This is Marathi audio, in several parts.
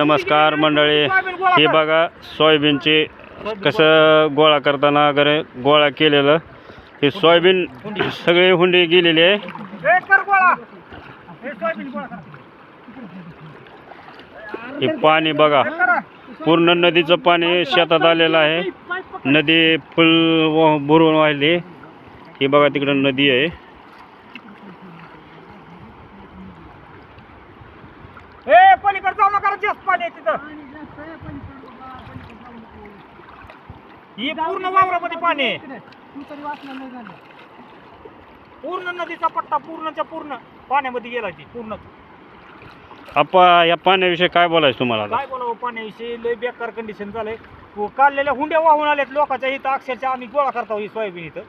नमस्कार मंडळी. हे बघा सोयाबीनचे कसं गोळा करताना वगैरे गोळा केलेलं. हे सोयाबीन सगळे हुंडी गेलेली आहे. हे पाणी बघा पूर्ण नदीचं पाणी शेतात आलेलं आहे. नदी फुल भरून वाहिली. ही बघा तिकडं नदी आहे हे पलीकडे जाऊ नका जास्त पाणी आहे तिथं. ही पूर्ण वावरामध्ये पाणी आहे. पूर्ण नदीचा पट्टा पूर्णच्या पूर्ण पाण्यामध्ये गेला ती पूर्ण आपा या पाण्याविषयी काय बोलायचं तुम्हाला आता? काय बोलावं पाण्याविषयी? लय बेकार कंडिशन झालंय. व काढलेल्या हुंड्या वाहून आल्यात लोकांच्या इथं. अक्षरशः आम्ही गोळा करतो ही सोयाबीन इथं.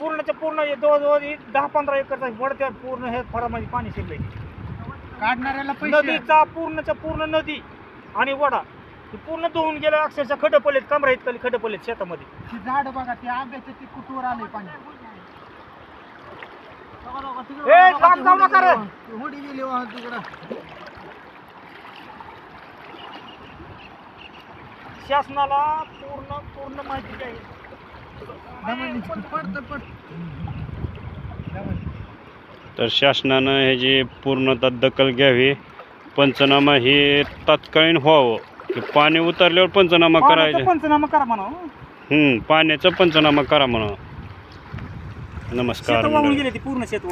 पूर्णच्या पूर्ण हे जवळजवळ ही दहा पंधरा एकरचा वडत्या पूर्ण हे फळामध्ये पाणी शिरलंय. काढणाऱ्याला नदीचा पूर्णच्या पूर्ण नदी आणि वडा. हे पूर्ण धुवून गेलं अक्षरशः खडं पडलेत कमरा इतकली खडं पडलेत शेतामध्ये झाड बघा ते आंब्याचं ते कुटूवर आले पाणी. ए, लांब जाऊ नका रे. होडी गेली वाहन तिकडं. शासनाला पूर्ण पूर्ण माहिती द्यावी दमन. पडतं पड तर शासनानं ह्याची पूर्णतः दखल घ्यावी पंचनामा हे तात्कालीन व्हावं. की पाणी उतरल्यावर पंचनामा करायचं. पंचनामा करा म्हणा. हम्म, पाण्याचं पंचनामा करा म्हणा. नमस्कार शेत वाहून मंडळी. गेले ती पूर्ण शेत